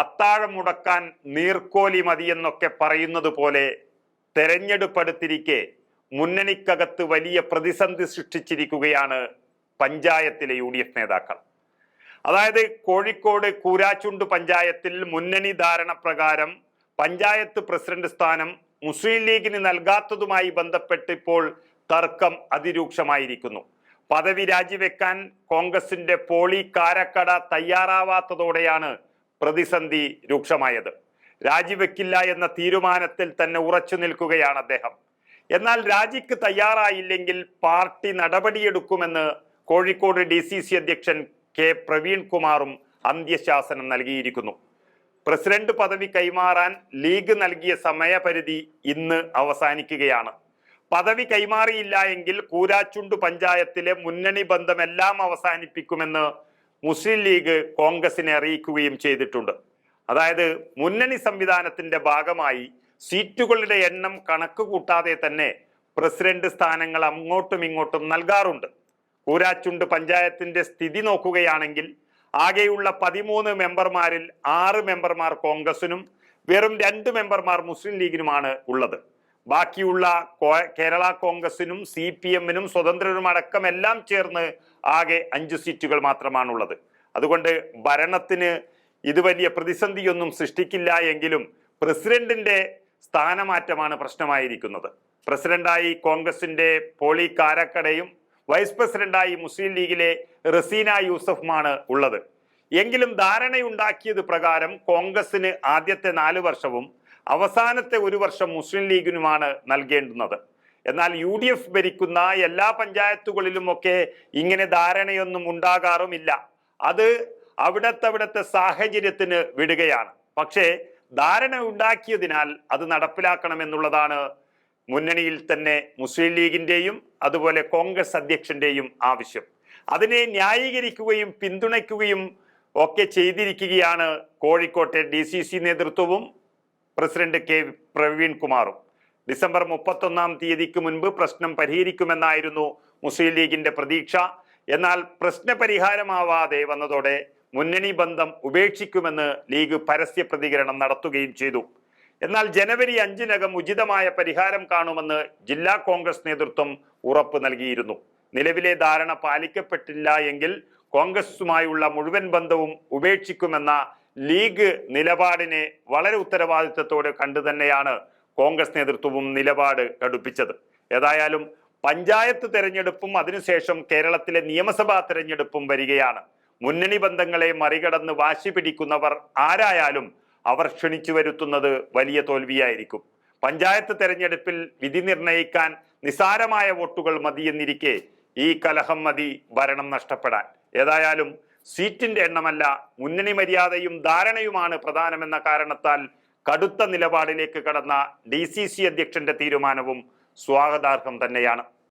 അത്താഴം മുടക്കാൻ നീർക്കോലി മതിയെന്നൊക്കെ പറയുന്നത് പോലെ തെരഞ്ഞെടുപ്പെടുത്തിരിക്കെ മുന്നണിക്കകത്ത് വലിയ പ്രതിസന്ധി സൃഷ്ടിച്ചിരിക്കുകയാണ് പഞ്ചായത്തിലെ യു ഡി എഫ് നേതാക്കൾ. അതായത് കോഴിക്കോട് കൂരാച്ചുണ്ട് പഞ്ചായത്തിൽ മുന്നണി ധാരണ പ്രകാരം പഞ്ചായത്ത് പ്രസിഡന്റ് സ്ഥാനം മുസ്ലിം ലീഗിന് നൽകാത്തതുമായി ബന്ധപ്പെട്ട് ഇപ്പോൾ തർക്കം അതിരൂക്ഷമായിരിക്കുന്നു. പദവി രാജിവെക്കാൻ കോൺഗ്രസിന്റെ പോളി കാരക്കട തയ്യാറാവാത്തതോടെയാണ് പ്രതിസന്ധി രൂക്ഷമായത്. രാജിവെക്കില്ല എന്ന തീരുമാനത്തിൽ തന്നെ ഉറച്ചു നിൽക്കുകയാണ് അദ്ദേഹം. എന്നാൽ രാജിക്ക് തയ്യാറായില്ലെങ്കിൽ പാർട്ടി നടപടിയെടുക്കുമെന്ന് കോഴിക്കോട് ഡി സി സി അധ്യക്ഷൻ കെ. പ്രവീൺകുമാറും അന്ത്യശാസനം നൽകിയിരിക്കുന്നു. പ്രസിഡന്റ് പദവി കൈമാറാൻ ലീഗ് നൽകിയ സമയപരിധി ഇന്ന് അവസാനിക്കുകയാണ്. പദവി കൈമാറിയില്ല എങ്കിൽ കൂരാച്ചുണ്ട് പഞ്ചായത്തിലെ മുന്നണി ബന്ധമെല്ലാം അവസാനിപ്പിക്കുമെന്ന് മുസ്ലിം ലീഗ് കോൺഗ്രസിനെ അറിയിക്കുകയും ചെയ്തിട്ടുണ്ട്. അതായത് മുന്നണി സംവിധാനത്തിന്റെ ഭാഗമായി സീറ്റുകളുടെ എണ്ണം കണക്ക് കൂട്ടാതെ തന്നെ പ്രസിഡന്റ് സ്ഥാനങ്ങൾ അങ്ങോട്ടും ഇങ്ങോട്ടും നൽകാറുണ്ട്. കൂരാച്ചുണ്ട് പഞ്ചായത്തിന്റെ സ്ഥിതി നോക്കുകയാണെങ്കിൽ ആകെയുള്ള പതിമൂന്ന് മെമ്പർമാരിൽ ആറ് മെമ്പർമാർ കോൺഗ്രസിനും വെറും രണ്ട് മെമ്പർമാർ മുസ്ലിം ലീഗിനുമാണ് ഉള്ളത്. ബാക്കിയുള്ള കേരള കോൺഗ്രസിനും സി പി എമ്മിനും സ്വതന്ത്രരും അടക്കം എല്ലാം ചേർന്ന് ആകെ അഞ്ച് സീറ്റുകൾ മാത്രമാണുള്ളത്. അതുകൊണ്ട് ഭരണത്തിന് ഇത് വലിയ പ്രതിസന്ധിയൊന്നും സൃഷ്ടിക്കില്ല എങ്കിലും പ്രസിഡന്റിന്റെ സ്ഥാനമാറ്റമാണ് പ്രശ്നമായിരിക്കുന്നത്. പ്രസിഡന്റായി കോൺഗ്രസിന്റെ പോളി കാരക്കടയും വൈസ് പ്രസിഡന്റായി മുസ്ലിം ലീഗിലെ റസീന യൂസഫുമാണ് ഉള്ളത്. എങ്കിലും ധാരണയുണ്ടാക്കിയത് പ്രകാരം കോൺഗ്രസിന് ആദ്യത്തെ നാല് വർഷവും അവസാനത്തെ ഒരു വർഷം മുസ്ലിം ലീഗിനുമാണ് നൽകേണ്ടുന്നത്. എന്നാൽ യു ഡി എഫ് ഭരിക്കുന്ന എല്ലാ പഞ്ചായത്തുകളിലുമൊക്കെ ഇങ്ങനെ ധാരണയൊന്നും ഉണ്ടാകാറുമില്ല. അത് അവിടത്തെ സാഹചര്യത്തിന് വിടുകയാണ്. പക്ഷേ ധാരണ ഉണ്ടാക്കിയതിനാൽ അത് നടപ്പിലാക്കണമെന്നുള്ളതാണ് മുന്നണിയിൽ തന്നെ മുസ്ലിം ലീഗിന്റെയും അതുപോലെ കോൺഗ്രസ് അധ്യക്ഷന്റെയും ആവശ്യം. അതിനെ ന്യായീകരിക്കുകയും പിന്തുണയ്ക്കുകയും ഒക്കെ ചെയ്തിരിക്കുകയാണ് കോഴിക്കോട്ടെ ഡി നേതൃത്വവും പ്രസിഡന്റ് കെ പ്രവീൺ കുമാറും. ഡിസംബർ മുപ്പത്തൊന്നാം തീയതിക്ക് മുൻപ് പ്രശ്നം പരിഹരിക്കുമെന്നായിരുന്നു മുസ്ലിം ലീഗിന്റെ പ്രതീക്ഷ. എന്നാൽ പ്രശ്നപരിഹാരമാവാതെ വന്നതോടെ മുന്നണി ബന്ധം ഉപേക്ഷിക്കുമെന്ന് ലീഗ് പരസ്യ പ്രതികരണം നടത്തുകയും ചെയ്തു. എന്നാൽ ജനുവരി അഞ്ചിനകം ഉചിതമായ പരിഹാരം കാണുമെന്ന് ജില്ലാ കോൺഗ്രസ് നേതൃത്വം ഉറപ്പ് നൽകിയിരുന്നു. നിലവിലെ ധാരണ പാലിക്കപ്പെട്ടില്ല എങ്കിൽ കോൺഗ്രസുമായുള്ള മുഴുവൻ ബന്ധവും ഉപേക്ഷിക്കുമെന്ന ലീഗ് നിലപാടിനെ വളരെ ഉത്തരവാദിത്തത്തോടെ കണ്ടു തന്നെയാണ് കോൺഗ്രസ് നേതൃത്വവും നിലപാട് കടുപ്പിച്ചത്. ഏതായാലും പഞ്ചായത്ത് തെരഞ്ഞെടുപ്പും അതിനുശേഷം കേരളത്തിലെ നിയമസഭാ തെരഞ്ഞെടുപ്പും വരികയാണ്. മുന്നണി ബന്ധങ്ങളെ മറികടന്ന് വാശി പിടിക്കുന്നവർ ആരായാലും അവർ ക്ഷണിച്ചു വരുത്തുന്നത് വലിയ തോൽവിയായിരിക്കും. പഞ്ചായത്ത് തെരഞ്ഞെടുപ്പിൽ വിധി നിർണയിക്കാൻ നിസാരമായ വോട്ടുകൾ മതിയെന്നിരിക്കെ ഈ കലഹം മതി ഭരണം നഷ്ടപ്പെടാൻ. ഏതായാലും സീറ്റിന്റെ എണ്ണമല്ല മുന്നണി മര്യാദയും ധാരണയുമാണ് പ്രധാനമെന്ന കാരണത്താൽ കടുത്ത നിലപാടിലേക്ക് കടന്ന ഡി സി സി അധ്യക്ഷന്റെ തീരുമാനവും സ്വാഗതാർഹം തന്നെയാണ്.